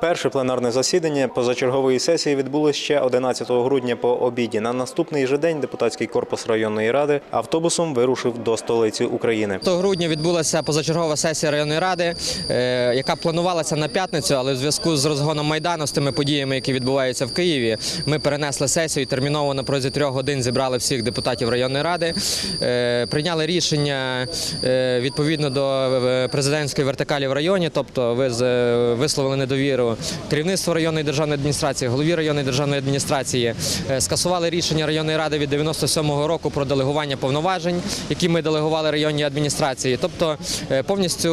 Перше пленарне засідання позачергової сесії відбулося ще 11 грудня по обіді. На наступний же день депутатський корпус районної ради автобусом вирушив до столиці України. 5 грудня відбулася позачергова сесія районної ради, е, яка планувалася на п'ятницю, але в зв'язку з розгоном майдану з тими подіями, які відбуваються в Києві, ми перенесли сесію і терміново на протязі трьох годин зібрали всіх депутатів районної ради. Е, Прийняли рішення е, відповідно до президентської вертикалі в районі, тобто ви висловили недовіру керівництву районної державної адміністрації, голові районної державної адміністрації, е, скасували рішення районної ради від 97-го року про делегування повноважень, які ми делегували районній адміністрації. Тобто е, повністю.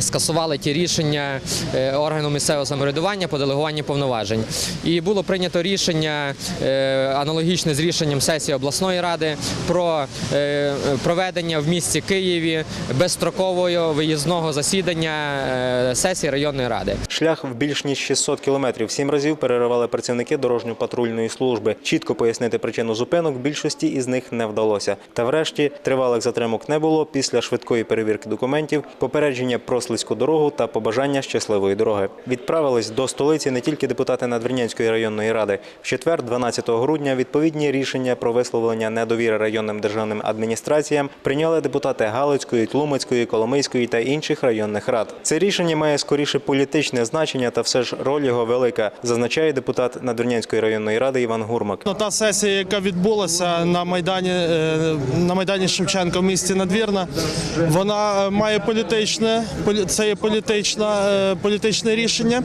Скасували ті рішення е, органу місцевого самоврядування по делегуванню повноважень, і було прийнято рішення е, аналогічне з рішенням сесії обласної ради про е, проведення в місті Києві безстрокового виїзного засідання сесії районної ради. Шлях в більш ніж 600 кілометрів сім разів переривали працівники дорожньо-патрульної служби. Чітко пояснити причину зупинок більшості із них не вдалося. Та врешті тривалих затримок не було після швидкої перевірки документів, попередження про слизьку дорогу та побажання щасливої дороги. Відправились до столиці не тільки депутати Надвірнянської районної ради. В четвер, 12 грудня, відповідні рішення про висловлення недовіри районним державним адміністраціям прийняли депутати Галицької, Тлумацької, Коломийської та інших районних рад. Це рішення має скоріше політичне значення, та все ж роль його велика, зазначає депутат Надвірнянської районної ради Іван Гурмак. Ну, Та сесія, яка відбулася на майдані е, на майдані Шевченка в місті Надвірна, вона е, має політичне полі- це є політична е, політичне рішення.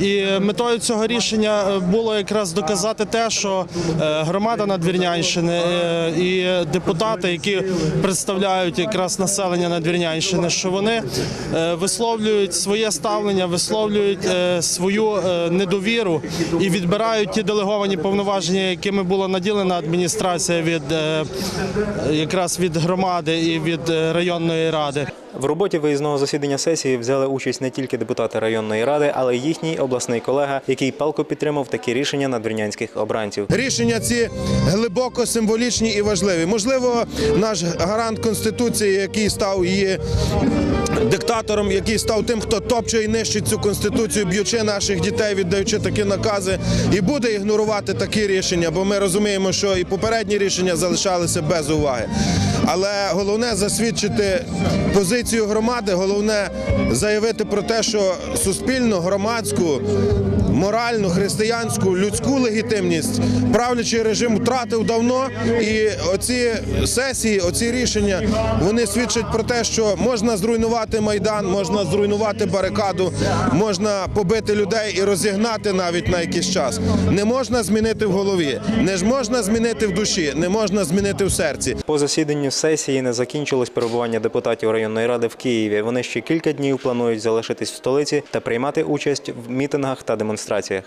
І метою цього рішення е, було якраз доказати те, що е, громада Надвірнянщини і депутати, які представляють якраз населення Надвірнянщини, що вони висловлюють своє ставлення, висловлюють свою недовіру і відбирають ті делеговані повноваження, якими була наділена адміністрація від якраз від громади і від районної ради. В роботі виїзного засідання сесії взяли участь не тільки депутати районної ради, але й їхній обласний колега, який палко підтримав такі рішення надвірнянських обранців. Рішення ці глибоко символічні і важливі. Можливо, наш гарант конституції, який став її диктатором, який став тим, хто топче і нищить цю конституцію, б'ючи наших дітей, віддаючи такі накази, і буде ігнорувати такі рішення, бо ми розуміємо, що і попередні рішення залишалися без уваги. Але головне засвідчити позицію громади, головне заявити про те, що суспільну, громадську, моральну, християнську, людську легітимність правлячий режим втратив давно. І оці сесії, оці рішення, вони свідчать про те, що можна зруйнувати майдан, можна зруйнувати барикаду, можна побити людей і розігнати навіть на якийсь час. Не можна змінити в голові, не ж можна змінити в душі, не можна змінити в серці. По засіданню сесії не закінчилось перебування депутатів районної ради в Києві. Вони ще кілька днів планують залишитись в столиці та приймати участь в мітингах та демонстраціях.